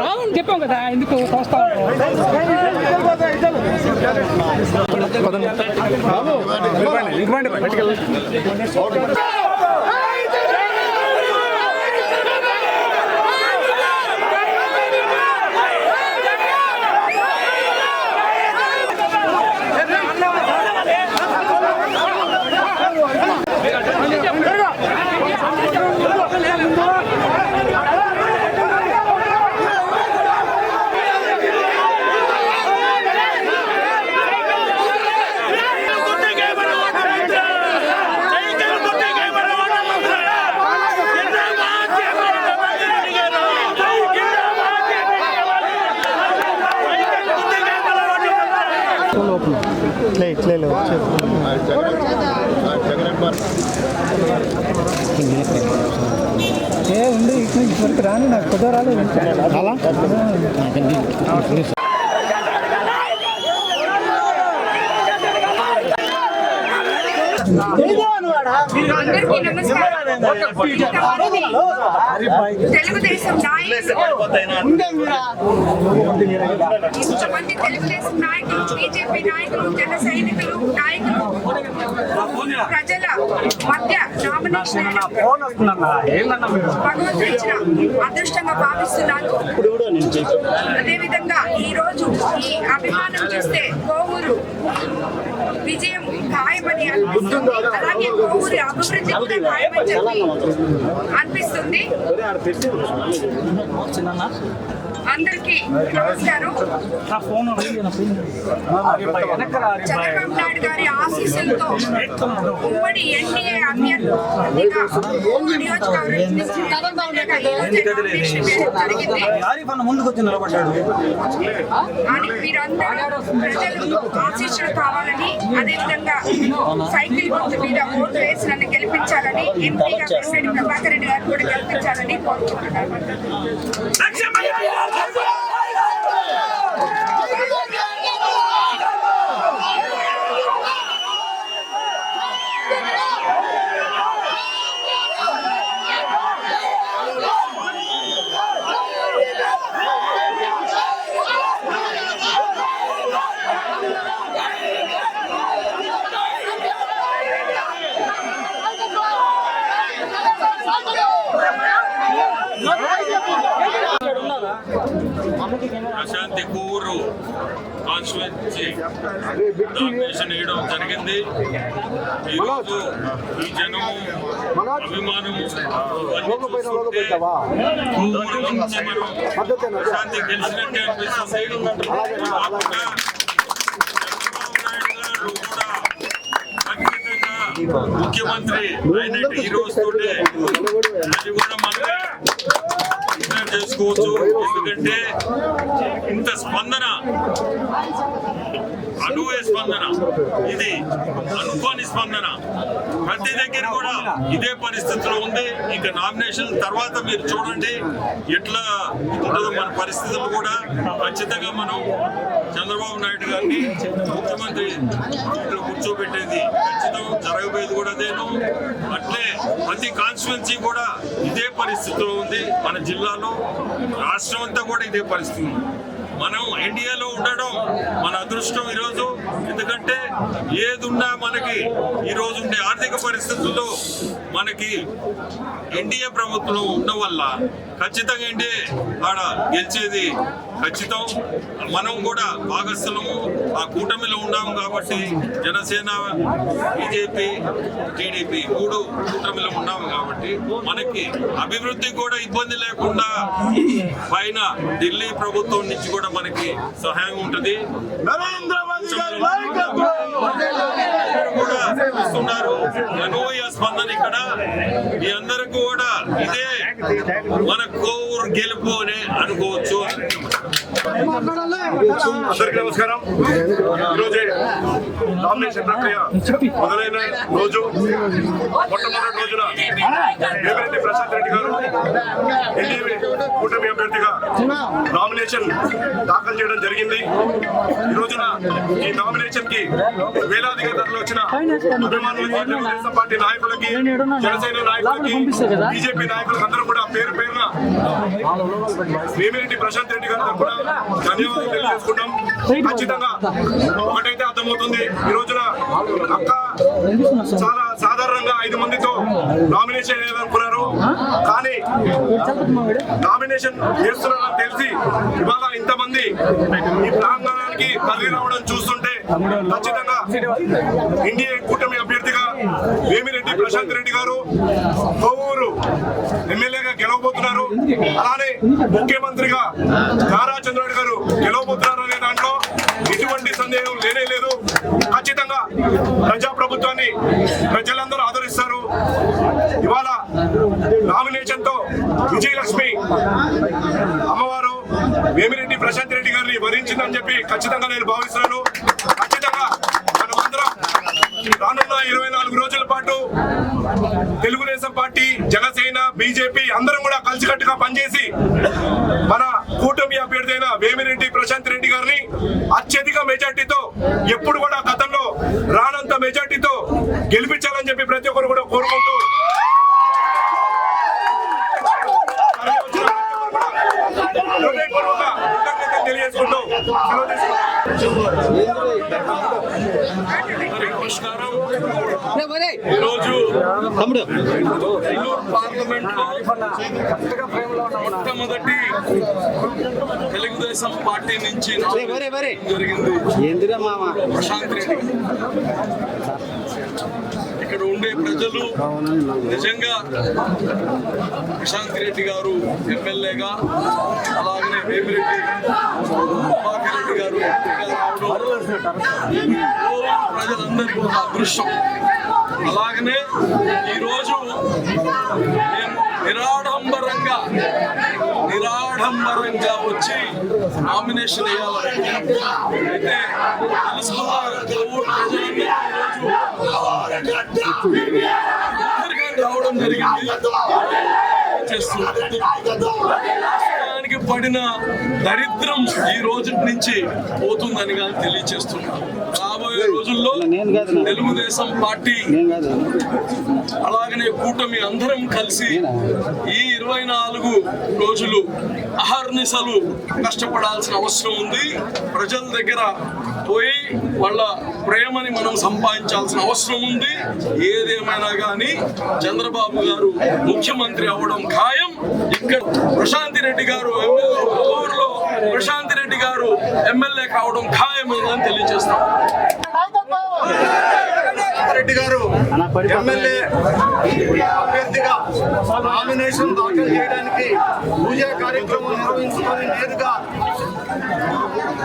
రావని చెప్పాం కదా ఎందుకు ఇట్లే ఇట్లే ఏ ఉంది ఇప్పటికి రాని నాకు కొద్దిగా రాలేదు అలా అందరికీ నమస్కారం. తెలుగుదేశం తెలుగుదేశం నాయకులు బీజేపీ నాయకులు జన సైనికులు నాయకులు ప్రజల మధ్య నామినేషన్ భగవంతుడు ఇచ్చిన అదృష్టంగా భావిస్తున్నాను. అదేవిధంగా ఈ రోజు ఈ అభిమానం చూస్తే కోవూరు విజయం ఖాయమని అనిపిస్తుంది. అలాగే కోవూరి అభివృద్ధి కూడా ఖాయమని అనిపిస్తుంది. అందరికీ నమస్కారం. చంద్రబాబు నాయుడు గారి ఆశీస్సులతో ఉమ్మడి ఎన్డీఏ అభ్యర్థిగా నియోజకవర్గం అని మీరందరూ ప్రజలకు ఆశీస్సులు కావాలని అదేవిధంగా సైకిల్ గుర్తు మీద ఓటు వేసి నన్ను గెలిపించాలని ఎంపీగా ప్రభాకర్ రెడ్డి గారు కూడా గెలిపించాలని కోరుకుంటున్నాను. ప్రశాంతి కూరు కాన్స్టిట్యున్సీ నామినేషన్ వేయడం జరిగింది. ఈరోజు ఈ జనము అభిమానము ప్రశాంతి గెలిచినట్టే అనిపిస్తుంది. ముఖ్యమంత్రి అయినట్టు ఈ రోజుతోటే అది కూడా మనమే. చేసుకోవచ్చు. ఎందుకంటే ఇంత స్పందన అనువే స్పందన. ఇది అనుకోని స్పందన. ప్రతి దగ్గర కూడా ఇదే పరిస్థితిలో ఉంది. ఇక నామినేషన్ తర్వాత మీరు చూడండి. ఎట్లా ఉంటుందో మన పరిస్థితులు కూడా. ఖచ్చితంగా మనం చంద్రబాబు నాయుడు గారిని ముఖ్యమంత్రి ఇక్కడ కూర్చోబెట్టేది ఖచ్చితం జరగబోయేది కూడా అదేను. అట్లే ప్రతి కాన్స్టిట్యున్సీ కూడా ఇదే పరిస్థితిలో ఉంది. మన జిల్లాలో రాష్ట్రం అంతా కూడా ఇదే పరిస్థితి ఉంది. మనం ఎన్డీఏలో ఉండడం మన అదృష్టం ఈరోజు. ఎందుకంటే ఏదున్నా మనకి ఈరోజు ఉండే ఆర్థిక పరిస్థితుల్లో మనకి ఎన్డీఏ ప్రభుత్వం ఉండడం వల్ల ఖచ్చితంగా ఎన్డీఏ ఆడ గెలిచేది ఖచ్చితం. మనం కూడా భాగస్థలము ఆ కూటమిలో ఉన్నాము కాబట్టి జనసేన బీజేపీ టీడీపీ మూడు కూటమిలో ఉన్నాము కాబట్టి మనకి అభివృద్ధి కూడా ఇబ్బంది లేకుండా పైన ఢిల్లీ ప్రభుత్వం నుంచి కూడా మనకి సహాయం ఉంటుంది. నరేంద్ర మోదీ కూడా ఇస్తున్నారు. అనూహ్య స్పందన ఇక్కడ. మీ అందరికి కూడా ఇదే మన కోవూరు గెలుపు అని అనుకోవచ్చు. అందరికీ నమస్కారం. ఈరోజే నామినేషన్ ప్రక్రియ మొదలైన రోజు మొట్టమొదటి రోజున వేమిరెడ్డి ప్రశాంత్ రెడ్డి గారు ఎన్డీఏ కూటమి అభ్యర్థిగా నామినేషన్ దాఖలు చేయడం జరిగింది. ఈ రోజున ఈ నామినేషన్కి వేలాదిగా తరలి వచ్చిన అభిమానులకి తెలుగుదేశం పార్టీ నాయకులకి జనసేన నాయకులకి బీజేపీ నాయకులకు అందరూ కూడా పేరు పేరున వేమిరెడ్డి ప్రశాంత్ రెడ్డి గారు కూడా ధన్యవాదాలు తెలియజేసుకుంటాం ఖచ్చితంగా ఒకటైతే అర్థమవుతుంది. ఈ రోజున అక్క చాలా సాధారణంగా ఐదు మందితో నామినేషన్ వేయాలనుకున్నారు కానీ నామినేషన్ చేస్తున్నారని తెలిసి ఇవాళ ఇంతమంది ఈ ప్రాంగణానికి తరలి రావడం చూస్తుంటే ఖచ్చితంగా ఇండియా కూటమి అభ్యర్థిగా వేమిరెడ్డి ప్రశాంత్ రెడ్డి గారు కొవ్వూరు ఎమ్మెల్యే అలానే ముఖ్యమంత్రిగా నారా చంద్రబాబు గారు గెలవబోతున్నారు అనే దాంట్లో ఎటువంటి సందేహం లేనే లేదు. ఖచ్చితంగా ప్రజాప్రభుత్వాన్ని ప్రజలందరూ ఆదరిస్తారు. ఇవాళ నామినేషన్తో విజయలక్ష్మి అమ్మవారు వేమిరెడ్డి ప్రశాంత్ రెడ్డి గారిని వరించిందని చెప్పి ఖచ్చితంగా నేను భావిస్తున్నాను. ఖచ్చితంగా రానున్న ఇరవై నాలుగు రోజుల పాటు తెలుగుదేశం పార్టీ జనసేన బీజేపీ అందరం కూడా కలిసికట్టుగా పనిచేసి మన కూటమి అభ్యర్థి అయిన వేమిరెడ్డి ప్రశాంత్ రెడ్డి గారిని అత్యధిక మెజార్టీతో ఎప్పుడు కూడా గతంలో రానంత మెజార్టీతో గెలిపించాలని చెప్పి ప్రతి ఒక్కరు కూడా కోరుకుంటూ తెలియజేసుకుంటూ నమస్కారం ఈరోజు నెల్లూరు పార్లమెంట్లో మొట్టమొదటి తెలుగుదేశం పార్టీ నుంచి జరిగింది. ప్రశాంత్ రెడ్డి. ఇక్కడ ఉండే ప్రజలు నిజంగా ప్రశాంత్ రెడ్డి గారు ఎమ్మెల్యేగా అలాగనే వేమిరెడ్డి ప్రభాకర్ రెడ్డి గారు ప్రజలందరికీ ఒక అదృష్టం. అలాగనే ఈరోజు నిరాడంబరంగా నిరాడంబరంగా వచ్చి నామినేషన్ వేయాలనుకుంటున్నాం అయితే తెలుసు రావడం జరిగింది రాష్ట్రానికి పడిన దరిద్రం ఈ రోజు నుంచి పోతుందని కానీ తెలియచేస్తున్నా రాబోయే రోజుల్లో తెలుగుదేశం పార్టీ అలాగనే కూటమి అందరం కలిసి ఈ ఇరవై నాలుగు రోజులు అహర్నిశలు కష్టపడాల్సిన అవసరం ఉంది. ప్రజల దగ్గర పోయి వాళ్ళ ప్రేమని మనం సంపాదించాల్సిన అవసరం ఉంది. ఏదేమైనా కానీ చంద్రబాబు గారు ముఖ్యమంత్రి అవ్వడం ఖాయం. ఇక్కడ ప్రశాంతి రెడ్డి గారు ప్రశాంత్ రెడ్డి గారు ఎమ్మెల్యే కావడం ఖాయమైందని అని తెలియజేస్తాం రెడ్డి గారు ఎమ్మెల్యే అభ్యర్థిగా నామినేషన్ దాఖలు చేయడానికి పూజా కార్యక్రమం నిర్వహించుకొని నేరుగా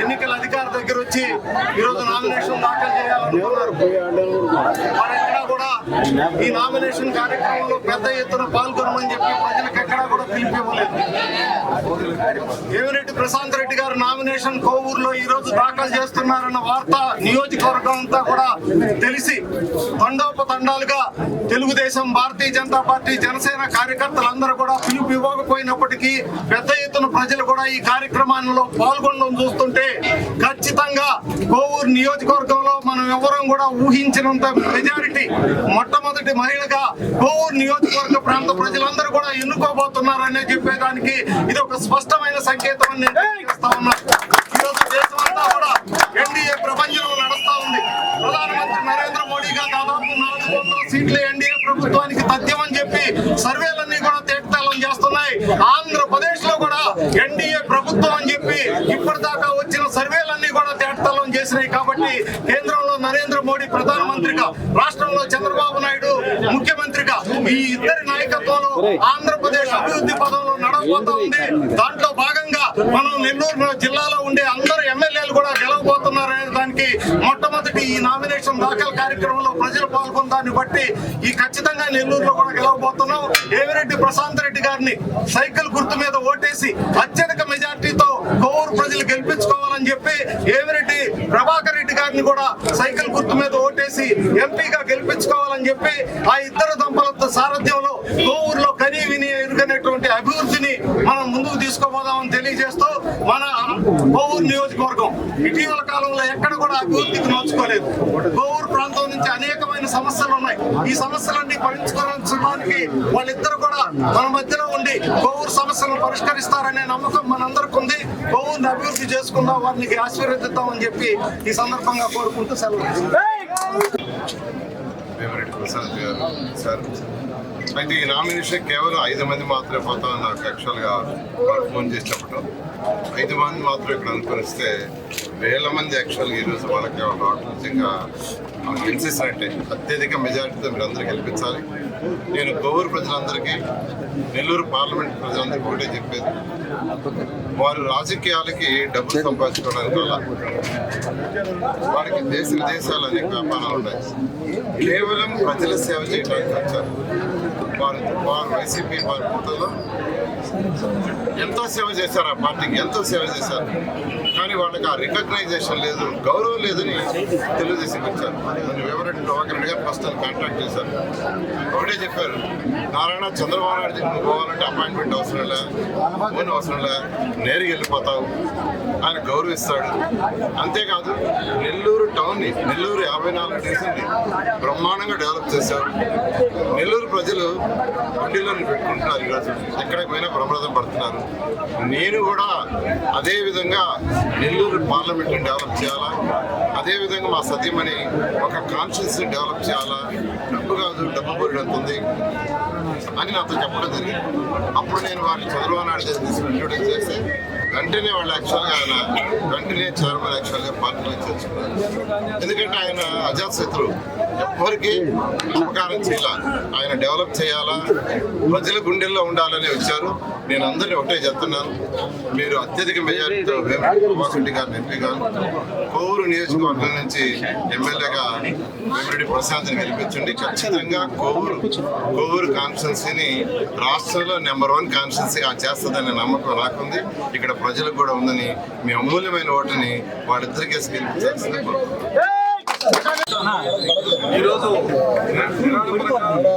ఎన్నికల అధికారి దగ్గర వచ్చి ఈరోజు నామినేషన్ దాఖలు చేయాలనుకున్నారు వారెక్కడా కూడా ఈ నామినేషన్ కార్యక్రమంలో పెద్ద ఎత్తున పాల్గొనమని చెప్పి ప్రజలకు ఎక్కడా కూడా పిలిపివ్వలేదు. ఏమిరెడ్డి ప్రశాంత్ రెడ్డి గారు నామినేషన్ కోవూరులో ఈ రోజు దాఖలు చేస్తున్నారన్న వార్త నియోజకవర్గం అంతా కూడా తెలిసి తండోపతండాలుగా తెలుగుదేశం భారతీయ జనతా పార్టీ జనసేన కార్యకర్తలందరూ కూడా పిలుపు ఇవ్వకపోయినప్పటికీ పెద్ద ఎత్తున ప్రజలు కూడా ఈ కార్యక్రమంలో పాల్గొనడం చూస్తుంటే ఖచ్చితంగా కోవూరు నియోజకవర్గంలో మనం ఎవరం కూడా ఊహించినంత మెజారిటీ మొట్టమొదటి మహిళగా కోవూరు నియోజకవర్గ ప్రాంత ప్రజలందరూ కూడా ఎన్నుకోబోతున్నారనే చెప్పేదానికి ఇది ఒక స్పష్టమైన సంకేతం అని నేను తెలియజేస్తా ఉన్నా. ఈరోజు దేశమంతా కూడా ఎన్డీఏ ప్రపంచంలో నడుస్తా ఉంది. ప్రధానమంత్రి నరేంద్ర మోడీగా దాదాపు నాలుగు వందల సీట్లు ఎన్డీఏ ప్రభుత్వానికి తథ్యమని చెప్పి సర్వేలన్నీ కూడా తేటతెల్లం చేస్తున్నాయి. ఆంధ్రప్రదేశ్లో ఇప్పటిదాకా వచ్చిన సర్వేలన్నీ కూడా తేటతలం చేసినాయి కాబట్టి కేంద్రంలో నరేంద్ర మోడీ ప్రధానమంత్రిగా రాష్ట్రంలో చంద్రబాబు నాయుడు ముఖ్యమంత్రిగా ఈ ఇద్దరి నాయకత్వంలో ఆంధ్రప్రదేశ్ అభివృద్ధి పదంలో నడవబోతా ఉంది. దాంట్లో భాగంగా మనం నెల్లూరు జిల్లాలో ఉండే అందరు ఎమ్మెల్యేలు కూడా గెలవబోతున్నారనే దానికి మొట్టమొదటి ఈ నామినేషన్ దాఖలు కార్యక్రమంలో ప్రజలు పాల్గొన్న దాన్ని బట్టి ఈ ఖచ్చితంగా నెల్లూరులో కూడా గెలవబోతున్నాం. ఏవిరెడ్డి ప్రశాంత్ రెడ్డి గారిని సైకిల్ గుర్తు మీద ఓటేసి అత్యధిక మెజార్టీతో కోవూరు ప్రజలు గెలిపించుకోవాలని చెప్పి ఏవిరెడ్డి ప్రభాకర్ రెడ్డి గారిని కూడా సైకిల్ గుర్తు మీద ఓటేసి ఎంపీగా గెలిపించుకోవాలని చెప్పి ఆ ఇద్దరు దంపతుల సారథ్యంలో కోవూరులో కనీ విని ని మనం ముందుకు తీసుకుపోదామని తెలియజేస్తూ మన కోవూరు నియోజకవర్గం ఇటీవల కాలంలో ఎక్కడ కూడా అభివృద్ధికి నోచుకోలేదు. కోవూరు ప్రాంతం నుంచి అనేకమైన సమస్యలు ఉన్నాయి. ఈ సమస్యలన్నీ పరిష్కరించడానికి వాళ్ళిద్దరు కూడా మన మధ్యలో ఉండి కోవూరు సమస్యలను పరిష్కరిస్తారనే నమ్మకం మనందరికి ఉంది. కోవూరుని అభివృద్ధి చేసుకుందాం వారికి ఆశీర్వదిద్దామని చెప్పి ఈ సందర్భంగా కోరుకుంటూ సెలవు ప్రసాద్ గారు సార్. అయితే ఈ నామినేషన్ కేవలం ఐదు మంది మాత్రమే పోతామని నాకు యాక్చువల్గా ఫోన్ చేసేటప్పుడు ఐదు మంది మాత్రం ఇక్కడ అనుకరిస్తే వేల మంది యాక్చువల్గా ఈరోజు వాళ్ళకి రావడం నిజంగా గెలిచేసినట్టే అత్యధిక మెజారిటీతో మీరు అందరూ గెలిపించాలి. నేను గోవూరు ప్రజలందరికీ నెల్లూరు పార్లమెంట్ ప్రజలందరికీ ఒకటే చెప్పేది. వారు రాజకీయాలకి డబ్బు సంపాదించుకోవడానికి వల్ల వారికి దేశ విదేశాలు అనేక వ్యాపారాలు ఉన్నాయి. కేవలం ప్రజల సేవ చేయడానికి వచ్చారు. వారు వారు వైసీపీ వారి ప్రభుత్వంలో ఎంతో సేవ చేశారు ఆ పార్టీకి ఎంతో సేవ చేశారు. కానీ వాళ్ళకి ఆ రికగ్నైజేషన్ లేదు గౌరవం లేదని తెలుగుదేశం వచ్చారు నన్ను వివరెడ్డి ప్రభాకర్ గారు ఫస్ట్ కాంటాక్ట్ చేశారు. ఒకటే చెప్పారు నారాయణ చంద్రబాబు నాయుడు పోవాలంటే అపాయింట్మెంట్ అవసరం లే ఫోన్ అవసరం లే నేరుగా వెళ్ళిపోతావు. ఆయన గౌరవిస్తాడు. అంతేకాదు నెల్లూరు టౌన్ని నెల్లూరు యాభై నాలుగు డివిజన్ని బ్రహ్మాండంగా డెవలప్ చేశారు. నెల్లూరు ప్రజలు బండిలను పెట్టుకుంటున్నారు ఈరోజు. ఎక్కడికి పోయినా ప్రమాదం పడుతున్నారు. నేను కూడా అదే విధంగా నెల్లూరు పార్లమెంట్ని డెవలప్ చేయాలా? అదేవిధంగా మా సత్యమని ఒక కాన్షియస్ని డెవలప్ చేయాలా? డబ్బు కాదు డబ్బు పొరిడంతుంది అని నాతో చెప్పడం జరిగింది. అప్పుడు నేను వారిని చంద్రబాబు నాయుడు దగ్గర తీసుకుని ఇంట్రొడ్యూస్ చేస్తే వెంటనే వాళ్ళు యాక్చువల్గా ఆయన వెంటనే చైర్మన్ యాక్చువల్గా పార్టీలో చేర్చుకున్నారు ఎందుకంటే ఆయన అజాత్ శత్రువు ఉపకారం చేయాలి. ఆయన డెవలప్ చేయాలా? ప్రజల గుండెల్లో ఉండాలని వచ్చారు నేను అందరినీ ఒకటే చెప్తున్నాను. మీరు అత్యధిక మెజారిటీతో వేమిరెడ్డి గారిని ఎంపీ గారు కోవూరు నియోజకవర్గం నుంచి ఎమ్మెల్యేగా వేమిరెడ్డి ప్రశాంత్ని గెలిపించండి. ఖచ్చితంగా కోవూరు కోవూరు కాన్స్టిట్యున్సీని రాష్ట్రంలో నెంబర్ వన్ కాన్స్టిట్యున్సీగా చేస్తుందనే నమ్మకం నాకుంది. ఇక్కడ ప్రజలకు కూడా ఉందని మీ అమూల్యమైన ఓటుని వాళ్ళిద్దరికేసి గెలిపించాల్సిందే ఈరోజు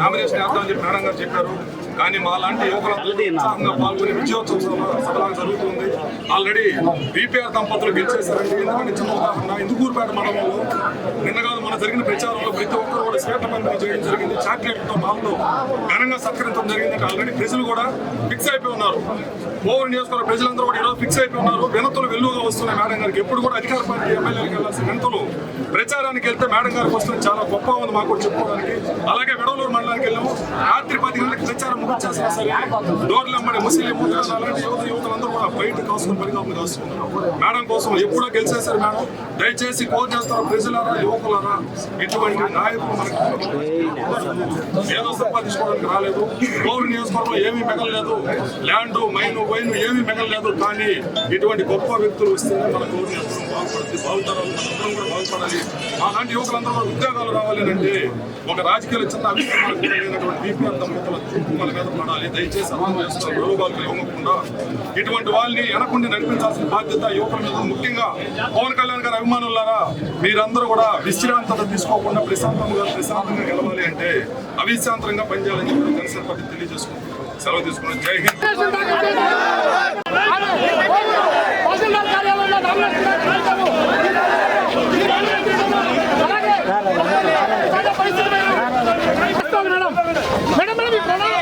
నామినేషన్ వేద్దామని చెప్పి మేడం చెప్పారు. కానీ మా లాంటి యువకులందరూ పాల్గొని విజయోత్సవ సభ- జరుగుతుంది. ఆల్రెడీ బీపీఆర్ దంపతులు గెలిచేశారండి. ఎందుకంటే చిన్న ఉదాహరణ ఇందుకూరుపేట మండలంలో నిన్న కాదు ఇవాళ జరిగిన ప్రచారంలో ప్రతి ఒక్కరు కూడా శ్వేత పంపిణీ చేయడం జరిగింది. చాక్లెట్తో పాలతో ఘనంగా సత్కరించడం జరిగింది. ఆల్రెడీ ప్రజలు కూడా ఫిక్స్ అయిపోయి ఉన్నారు. ఓవర్ నియోజకవర్గ ప్రజలందరూ కూడా ఈరోజు ఫిక్స్ అయిపోయి ఉన్నారు. వినతులు వెలుగుగా వస్తున్నాయి మేడం గారికి. ఎప్పుడు కూడా అధికార పార్టీ ఎమ్మెల్యేలకు వెళ్ళాల్సిన వినతులు ప్రచారానికి వెళ్తే మేడం గారికి వస్తుంది. చాలా గొప్ప ఉంది మాకు కూడా చెప్పుకోవడానికి. అలాగే విడవలూరు మండలానికి వెళ్ళాము. రాత్రి పది గంటలకు ప్రచారం ముగించేసినా సరే డోర్లు అమ్మడి ముస్లిం అలాంటి యువత యువతలందరూ కూడా బయట కాసుకుని పరిగాపులు కాసుకున్నారు మేడం కోసం ఎప్పుడో గెలిచేశారు మేడం? దయచేసి కోర్ చేస్తారు ప్రజలారా యువకులారా? ఎటువంటి నాయకులు మనకి ఏదో సంపాదించుకోవడానికి రాలేదు. గౌరవ నియోజకవర్గంలో ఏమీ మిగలలేదు. ల్యాండ్ మైన్ వైన్ ఏమీ మిగలలేదు. కానీ ఇటువంటి గొప్ప వ్యక్తులు వస్తేనే మన గౌరవ నియోజకవర్గం బాగుపడుతుంది. బాగుతారు మనందరం అలాంటి యువకులందరూ కూడా ఉద్యోగాలు రావాలి అంటే ఒక రాజకీయాలు చిన్న అభిప్రాయాలు కూడా లేనటువంటి మీద పడాలి దయచేసి అర్థం చేసుకోవాలి రోగాలు ఇవ్వకుండా ఇటువంటి వాళ్ళని వెనకుండి నడిపించాల్సిన బాధ్యత యువకుల మీద ముఖ్యంగా పవన్ కళ్యాణ్ గారి అభిమానులారా మీరందరూ కూడా విశ్రాంతత తీసుకోకుండా ప్రశాంతంగా ప్రశాంతంగా గెలవాలి అంటే అవిశ్రాంతంగా పనిచేయాలని చెప్పి జనసేన పార్టీ తెలియజేసుకుంటున్నాం. సెలవు తీసుకున్నాం. జై హింద్. తహసీల్దార్ కార్యాలయంలో నామినేషన్ కార్యక్రమం.